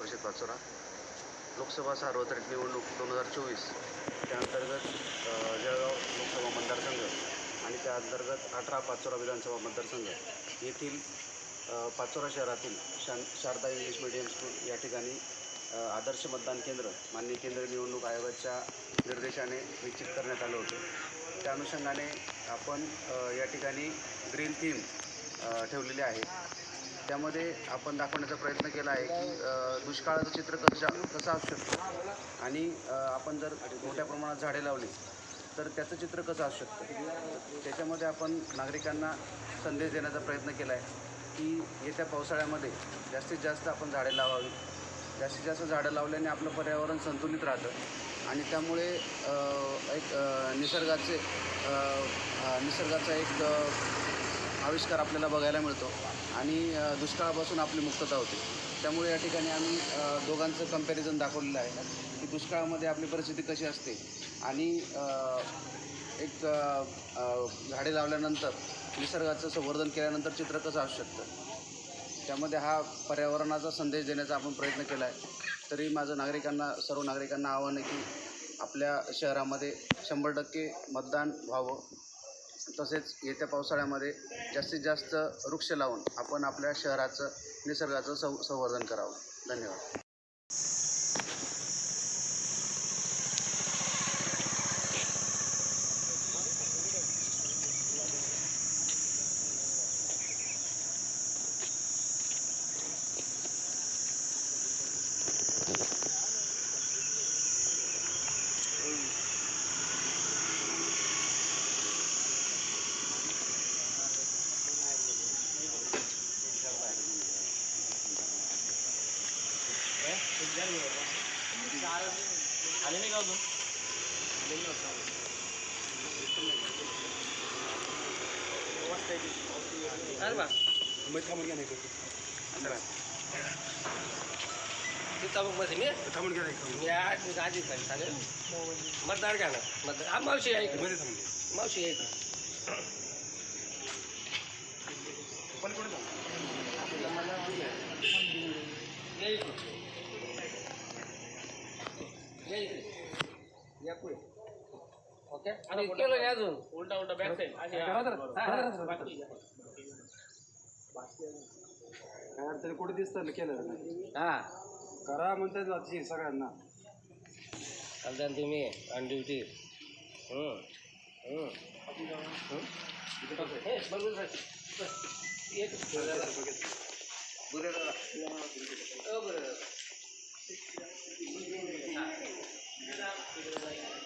परिषद पाचोरा लोकसभा सार्वत्रिक निवडणूक दोन हजार चोवीस. त्या अंतर्गत जळगाव लोकसभा मतदारसंघ आणि त्या अंतर्गत अठरा पाचोरा विधानसभा मतदारसंघ येथील पाचोरा शहरातील शां शारदा इंग्लिश मीडियम स्कूल या ठिकाणी आदर्श मतदान केंद्र माननीय केंद्रीय निवडणूक आयोगाच्या निर्देशाने निश्चित करण्यात आलं होतं. त्या अनुषंगाने आपण या ठिकाणी ग्रीन थीम ठेवलेली आहे. त्यामध्ये आपण दाखवण्याचा प्रयत्न केला आहे की दुष्काळाचं चित्र कशा कसं असू शकतं? आणि आपण जर मोठ्या प्रमाणात झाडे लावली तर त्याचं चित्र कसं असू शकतं? त्याच्यामध्ये आपण नागरिकांना संदेश देण्याचा प्रयत्न केला आहे की येत्या पावसाळ्यामध्ये जास्तीत जास्त आपण झाडे लावावी जास्तीत जास्त झाडं लावल्याने आपलं पर्यावरण संतुलित राहतं. आणि त्यामुळे एक निसर्गाचे निसर्गाचा एक आविष्कार आपल्याला बघायला मिळतो आणि दुष्काळापासून आपली मुक्तता होते. त्यामुळे या ठिकाणी आम्ही दोघांचं कंपॅरिझन दाखवलेलं आहे की दुष्काळामध्ये आपली परिस्थिती कशी असते आणि एक झाडे लावल्यानंतर निसर्गाचं संवर्धन केल्यानंतर चित्र कसं असू शकतं? त्यामध्ये हा पर्यावरणाचा संदेश देण्याचा आपण प्रयत्न केला आहे. तरी माझं नागरिकांना सर्व नागरिकांना आव्हान आहे की आपल्या शहरामध्ये शंभर टक्के मतदान व्हावं. तसेच येत्या पावसाळ्यामध्ये जास्तीत जास्त वृक्ष लावून आपण आपल्या शहराचं निसर्गाचं सं संवर्धन करावं. धन्यवाद. आले नाही का अजून अरे बा नाही चाबूकमध्ये मी मी आधीच नाही चालेल मतदार घ्या ना मतदार हा मावशी आहे इकडे. मावशी आहे पण या ओके आणि केलं नाही अजून. उलटा उलटा बॅक साईड काय अडचणी? कुठे दिसतं ना केलं नाही? हा. करा म्हणतात जाती सगळ्यांना. चालतं तुम्ही ऑन ड्युटी बरोबर Thank you.